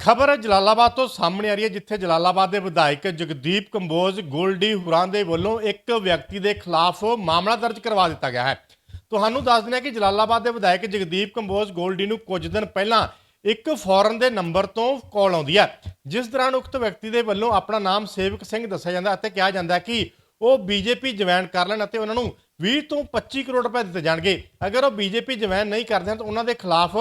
ਖਬਰ ਜਲਾਲਾਬਾਦ ਤੋਂ ਸਾਹਮਣੇ ਆ ਰਹੀ ਹੈ, ਜਿੱਥੇ ਜਲਾਲਾਬਾਦ ਦੇ ਵਿਧਾਇਕ ਜਗਦੀਪ ਕੰਬੋਜ ਗੋਲਡੀ ਹੁਰਾਂ ਦੇ ਵੱਲੋਂ ਇੱਕ ਵਿਅਕਤੀ ਦੇ ਖਿਲਾਫ ਮਾਮਲਾ ਦਰਜ ਕਰਵਾ ਦਿੱਤਾ ਗਿਆ ਹੈ। ਤੁਹਾਨੂੰ ਦੱਸ ਦਿੰਦੇ ਹਾਂ ਕਿ ਜਲਾਲਾਬਾਦ ਦੇ ਵਿਧਾਇਕ ਜਗਦੀਪ ਕੰਬੋਜ ਗੋਲਡੀ ਨੂੰ ਕੁਝ ਦਿਨ ਪਹਿਲਾਂ ਇੱਕ ਫੋਰਨ ਦੇ ਨੰਬਰ ਤੋਂ ਕਾਲ ਆਉਂਦੀ ਹੈ, ਜਿਸ ਦੌਰਾਨ ਉਕਤ ਵਿਅਕਤੀ ਦੇ ਵੱਲੋਂ ਆਪਣਾ ਨਾਮ ਸੇਵਕ ਸਿੰਘ ਦੱਸਿਆ ਜਾਂਦਾ ਅਤੇ ਕਿਹਾ ਜਾਂਦਾ ਕਿ ਉਹ ਬੀਜੇਪੀ ਜੁਆਇਨ ਕਰ ਲੈਣ ਅਤੇ ਉਹਨਾਂ ਨੂੰ 20 ਤੋਂ 25 ਕਰੋੜ ਰੁਪਏ ਦਿੱਤੇ ਜਾਣਗੇ। ਅਗਰ ਉਹ ਬੀਜੇਪੀ ਜੁਆਇਨ ਨਹੀਂ ਕਰਦੇ ਹਨ ਤਾਂ ਉਹਨਾਂ ਦੇ ਖਿਲਾਫ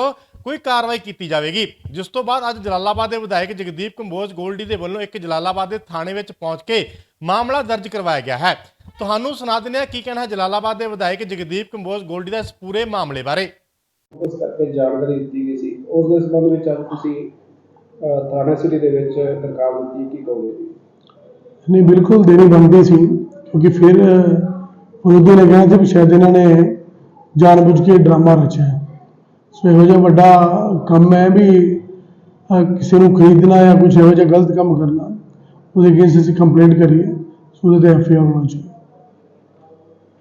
ਕੋਈ ਕਾਰਵਾਈ ਕੀਤੀ ਜਾਵੇਗੀ ਜਿਸ ਤੋਂ ਬਾਅਦ ਅੱਜ ਜਲਾਲਾਬਾਦ ਦੇ ਵਿਧਾਇਕ ਜਗਦੀਪ ਕੰਬੋਜ ਗੋਲਡੀ ਦੇ ਵੱਲੋਂ ਇੱਕ ਜਲਾਲਾਬਾਦ ਦੇ ਥਾਣੇ ਵਿੱਚ ਪਹੁੰਚ ਕੇ ਮਾਮਲਾ ਦਰਜ ਕਰਵਾਇਆ ਗਿਆ ਹੈ ਤੁਹਾਨੂੰ ਸੁਣਾ ਦਿੰਦੇ ਹਾਂ ਕੀ ਕਹਿਣਾ ਹੈ ਜਲਾਲਾਬਾਦ ਦੇ ਵਿਧਾਇਕ ਜਗਦੀਪ ਕੰਬੋਜ ਗੋਲਡੀ ਦਾ ਇਸ ਪੂਰੇ ਮਾਮਲੇ ਬਾਰੇ ਉਸ ਕਰਕੇ ਜਾਣਕਾਰੀ ਦਿੱਤੀ ਗਈ ਸੀ ਉਸ ਦੇ ਸੰਬੰਧ ਵਿੱਚ ਅੱਜ ਤੁਸੀਂ ਥਾਣਾ ਸਿਟੀ ਦੇ ਵਿੱਚ ਦਰਖਾਸਤ ਦਿੱਤੀ ਕੀ ਕਹੋਗੇ? ਨਹੀਂ ਬਿਲਕੁਲ ਦੇਣੀ ਬਣਦੀ ਸੀ ਕਿਉਂਕਿ ਫਿਰ ਫਰੂਦੀ ਨੇ ਕਿਹਾ ਸੀ ਸ਼ਾਇਦ ਇਹਨਾਂ ਨੇ ਜਾਣਬੁੱਝ ਕੇ ਡਰਾਮਾ ਰਚਿਆ ਹੈ। ਸੋ ਇਹੋ ਜਿਹਾ ਵੱਡਾ ਕੰਮ ਹੈ ਵੀ ਕਿਸੇ ਨੂੰ ਖਰੀਦਣਾ ਜਾਂ ਕੁਝ ਇਹੋ ਜਿਹਾ ਗਲਤ ਕੰਮ ਕਰਨਾ ਉਹਦੇ ਅਗੇਂਸਟ ਅਸੀਂ ਕੰਪਲੇਂਟ ਕਰੀਏ ਸੋ ਉਹਦੇ ਤੇ ਐਫ ਆਈ ਆਰ ਹੋਣਾ ਚਾਹੀਦਾ।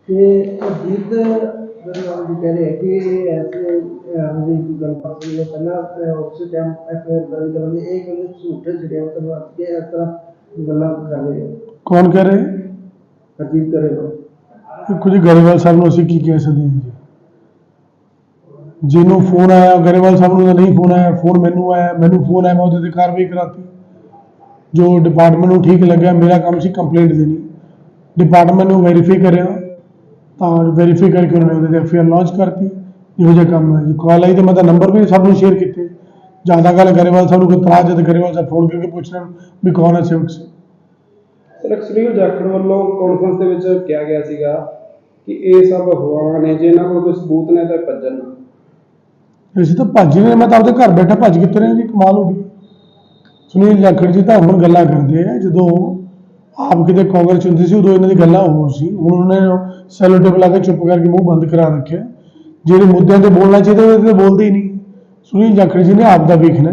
ਇਹ ਅਜੀਤ ਗਰਨਾਲ ਜੀ ਕਹਿ ਰਹੇ ਕਿ ਇਹ ਐਸੇ ਹਮੇ ਗੱਲ ਕਰ ਰਹੀ ਹੈ ਪਹਿਲਾਂ ਉਸ ਟਾਈਮ ਐਫਆਈਆਰ ਦਰਜ ਕਰਨ ਦੇ ਇਹ ਕਹਿੰਦੇ ਝੂਠੇ ਜਿਹੜੇ ਕਰਵਾ ਕੇ ਇਸ ਤਰ੍ਹਾਂ ਗੱਲਾਂ ਕਰ ਰਹੇ ਆ ਕੌਣ ਕਹਿ ਰਹੇ? ਅਜੀਤ ਕਰੇਗਾ ਕੁਝ ਗਰੇਵਾਲ ਸਾਹਿਬ ਨੂੰ ਅਸੀਂ ਕੀ ਕਹਿ ਸਕਦੇ ਹਾਂ ਜੀ? ਜਿਹਨੂੰ ਫੋਨ ਆਇਆ, ਗਰੇਵਾਲ ਸਾਹਿਬ ਨੂੰ ਤਾਂ ਨਹੀਂ ਫੋਨ ਆਇਆ ਫੋਨ ਮੈਨੂੰ ਆਇਆ, ਮੈਨੂੰ ਫੋਨ ਆਇਆ, ਮੈਂ ਉਹਦੇ ਤੇ ਕਾਰਵਾਈ ਕਰਾਤੀ। ਜੋ ਡਿਪਾਰਟਮੈਂਟ ਨੂੰ ਠੀਕ ਲੱਗਿਆ, ਮੇਰਾ ਕੰਮ ਸੀ ਕੰਪਲੇਂਟ ਦੇਣੀ। ਡਿਪਾਰਟਮੈਂਟ ਨੂੰ ਵੈਰੀਫਾਈ ਕਰਿਆ, ਤਾਂ ਵੈਰੀਫਾਈ ਕਰਕੇ ਉਹਨਾਂ ਨੇ ਉਹਦੇ ਤੇ ਐਫਆਈਆਰ ਲਾਂਚ ਕਰਤੀ। ਇਹੋ ਜਿਹਾ ਕੰਮ ਹੈ ਜੀ। ਕਾਲ ਆਈ ਤੇ ਮੈਂ ਤਾਂ ਨੰਬਰ ਵੀ ਸਭ ਨੂੰ ਸ਼ੇਅਰ ਕੀਤੇ। ਜ਼ਿਆਦਾ ਗੱਲ ਗਰੇਵਾਲ ਸਾਹਿਬ ਨੂੰ ਕੋਈ ਤਰਾਜ ਹੈ ਗਰੇਵਾਲ ਸਾਹਿਬ ਫੋਨ ਕਰਕੇ ਪੁੱਛ ਲੈਣ ਵੀ ਕੌਣ ਹੈ ਸੇਵਕ ਸਿੰਘ ਸਰ, ਐਕਚੁਅਲੀ ਉਹ ਜਾਖੜ ਵੱਲੋਂ ਕਾਨਫਰੰਸ ਦੇ ਵਿੱਚ ਕਿਹਾ ਗਿਆ ਸੀਗਾ ਕਿ ਇਹ ਸਭ ਅਫਵਾਹਾਂ ਨੇ, ਜੇ ਇਹਨਾਂ ਕੋਲ ਕੋਈ ਸਬੂਤ ਨੇ ਤਾਂ ਭੱਜਣ। ਅਸੀਂ ਤਾਂ ਭੱਜ ਰਹੇ ਮੈਂ ਤਾਂ ਆਪਦੇ ਘਰ ਬੈਠਾ ਭੱਜ ਕਿੱਥੇ ਰਹੇ ਜੀ, ਕਮਾਲ ਹੋ ਗਈ। ਸੁਨੀਲ ਜਾਖੜ ਜੀ ਤਾਂ ਹੁਣ ਗੱਲਾਂ ਕਰਦੇ ਆ, ਜਦੋਂ ਆਪ ਕਿਤੇ ਕਾਂਗਰਸ ਹੁੰਦੀ ਸੀ, ਉਦੋਂ ਇਹਨਾਂ ਦੀ ਗੱਲਾਂ ਹੋਰ ਸੀ। ਹੁਣ ਉਹਨਾਂ ਨੇ ਸੈਲੋ ਟੇਪ ਲਾ ਕੇ ਚੁੱਪ ਕਰਕੇ ਮੂੰਹ ਬੰਦ ਕਰਾ ਰੱਖਿਆ। ਜਿਹੜੇ ਮੁੱਦਿਆਂ ਤੇ ਬੋਲਣਾ ਚਾਹੀਦਾ, ਉਹਦੇ ਤੇ ਬੋਲਦੇ ਹੀ ਨਹੀਂ। ਸੁਨੀਲ ਜਾਖੜ ਜੀ ਨੇ ਆਪ ਦਾ ਵੇਖਣਾ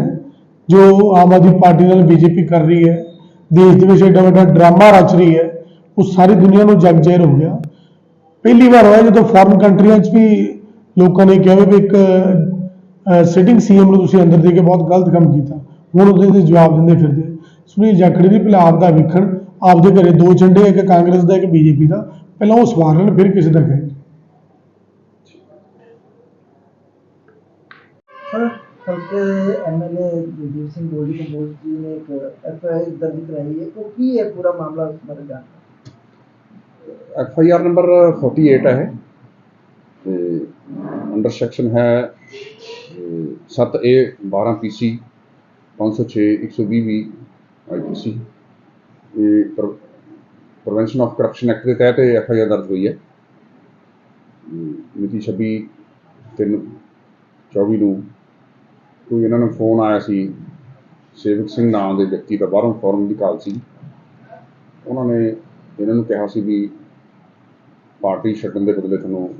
ਜੋ ਆਮ ਆਦਮੀ ਪਾਰਟੀ ਨਾਲ ਬੀਜੇਪੀ ਕਰ ਰਹੀ ਹੈ, ਦੇਸ਼ ਦੇ ਵਿੱਚ ਐਡਾ ਵੱਡਾ ਡਰਾਮਾ ਰਚ ਰਹੀ ਹੈ, ਉਹ ਸਾਰੀ ਦੁਨੀਆ ਨੂੰ ਜਗ ਜ਼ਹਿਰ ਹੋ ਗਿਆ। ਪਹਿਲੀ ਵਾਰ ਹੋਇਆ ਜਦੋਂ ਫੋਰਨ ਕੰਟਰੀਆਂ 'ਚ ਵੀ ਲੋਕਾਂ ਨੇ ਕਿਹਾ ਵੀ ਇੱਕ ਸਿਟਿੰਗ ਸੀਐਮ ਨੂੰ ਤੁਸੀਂ ਅੰਦਰ ਦੇ ਕੇ ਬਹੁਤ ਗਲਤ ਕੰਮ ਕੀਤਾ। ਹੁਣ ਉਹਦੇ ਤੇ ਜਵਾਬ ਦਿੰਦੇ ਫਿਰਦੇ ਸੁਨੀਲ ਜਾਖੜ ਪਹਿਲਾਂ ਆਪ ਦਾ ਵੇਖਣ ਆਪਦੇ ਘਰੇ ਦੋ ਝੰਡੇ ਇੱਕ ਕਾਂਗਰਸ ਦਾ ਇੱਕ ਬੀਜੇਪੀ ਦਾ। ਪਹਿਲਾਂ ਉਹ ਸਵਾਰਨ ਫਿਰ ਕਿਸੇ ਦਾ ਕਹੇ ਸਰ ਹਲਕੇ ਐਮਐਲਏ ਜਗਦੀਪ ਸਿੰਘ ਗੋਲਡੀ ਕੰਬੋਜ ਜੀ ਨੇ ਇੱਕ ਐਫਆਈਆਰ ਦਰਜ ਕਰਾਈ ਹੈ। ਉਹ ਕੀ ਹੈ ਪੂਰਾ ਮਾਮਲਾ ਉਸ ਬਾਰੇ ਜਾਣਕਾਰੀ ਐਫ ਆਈ ਆਰ ਨੰਬਰ 48 ਹੈ ਤੇ ਅੰਡਰ ਸੈਕਸ਼ਨ ਹੈ 7A 12 PC 506 120 ਵੀ ਆਈਪੀਸੀ ਇਹ ਪ੍ਰੀਵੈਂਸ਼ਨ ਆਫ ਕਰਪਸ਼ਨ ਐਕਟ ਦੇ ਤਹਿਤ ਇਹ ਐਫ ਆਈ ਆਰ ਦਰਜ ਹੋਈ ਹੈ। ਅਮ ਮਿਤੀ 26 ਤਿੰਨ 24 ਨੂੰ ਕੋਈ ਇਹਨਾਂ ਨੂੰ ਫੋਨ ਆਇਆ ਸੀ, ਸੇਵਕ ਸਿੰਘ ਨਾਮ ਦੇ ਵਿਅਕਤੀ ਦਾ, ਬਾਹਰੋਂ ਫੋਰਨ ਦੀ ਕਾਲ ਸੀ। ਉਹਨਾਂ ਨੇ ਇਹਨਾਂ ਨੂੰ ਕਿਹਾ ਸੀ ਵੀ ਪਾਰਟੀ ਛੱਡਣ ਦੇ ਬਦਲੇ ਤੁਹਾਨੂੰ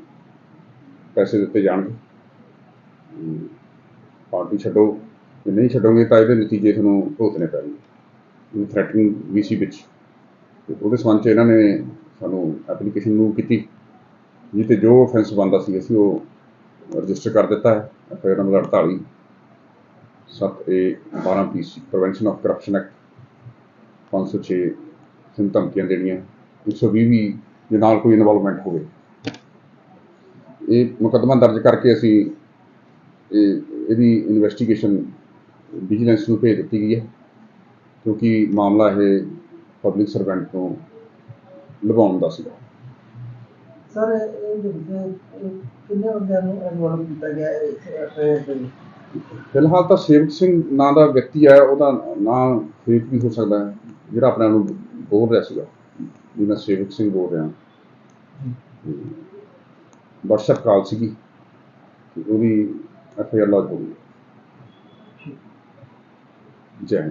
ਪੈਸੇ ਦਿੱਤੇ ਜਾਣਗੇ। ਪਾਰਟੀ ਛੱਡੋ, ਜੇ ਨਹੀਂ ਛੱਡੋਗੇ ਤਾਂ ਇਹਦੇ ਨਤੀਜੇ ਤੁਹਾਨੂੰ ਭੁਗਤਣੇ ਪੈਣਗੇ। ਇਹ ਥ੍ਰੈਟਨਿੰਗ ਵੀ ਸੀ ਵਿੱਚ। ਤੇ ਉਹਦੇ ਸੰਬੰਧ 'ਚ ਇਹਨਾਂ ਨੇ ਸਾਨੂੰ ਐਪਲੀਕੇਸ਼ਨ ਮੂਵ ਕੀਤੀ। ਜਿਹ ਜੋ ਆਫੈਂਸ ਬਣਦਾ ਸੀ, ਅਸੀਂ ਉਹ ਰਜਿਸਟਰ ਕਰ ਦਿੱਤਾ ਹੈ। F I R number 48 7A 12 PC prevention of corruption act 506 ਤਿੰਨ ਧਮਕੀਆਂ ਦੇਣੀਆਂ। 120 ਵੀ ਦੇ ਨਾਲ ਕੋਈ ਇਨਵੋਲਵਮੈਂਟ ਹੋਵੇ। ਇਹ ਮੁਕੱਦਮਾ ਦਰਜ ਕਰਕੇ ਅਸੀਂ ਇਹਦੀ ਇਨਵੈਸਟੀਗੇਸ਼ਨ ਵਿਜੀਲੈਂਸ ਨੂੰ ਭੇਜ ਦਿੱਤੀ ਗਈ ਹੈ ਕਿਉਂਕਿ ਮਾਮਲਾ ਇਹ ਪਬਲਿਕ ਸਰਵੈਂਟ ਤੋਂ ਲਵਾਉਣ ਦਾ ਸੀਗਾ। ਸਰ ਇਹ ਦੇ ਵਿੱਚ ਇਹ ਕਿੰਨੇ ਬੰਦਿਆਂ ਨੂੰ ਇਨਵੋਲਵ ਕੀਤਾ ਗਿਆ ਹੈ ਫਿਲਹਾਲ ਤਾਂ ਸੇਵਕ ਸਿੰਘ ਨਾਂ ਦਾ ਵਿਅਕਤੀ ਹੈ ਉਹਦਾ ਨਾਂ ਫੇਕ ਵੀ ਹੋ ਸਕਦਾ ਹੈ ਜਿਹੜਾ ਆਪਣੇ ਆਪ ਨੂੰ ਬੋਲ ਰਿਹਾ ਸੀਗਾ। ਵੀ ਮੈਂ ਸੇਵਕ ਸਿੰਘ ਬੋਲ ਰਿਹਾ। WhatsApp ਕਾਲ ਸੀਗੀ। ਉਹਦੀ ਐਫ ਆਈ ਆਰ ਲੌਜ ਹੋ ਗਈ ਜੈ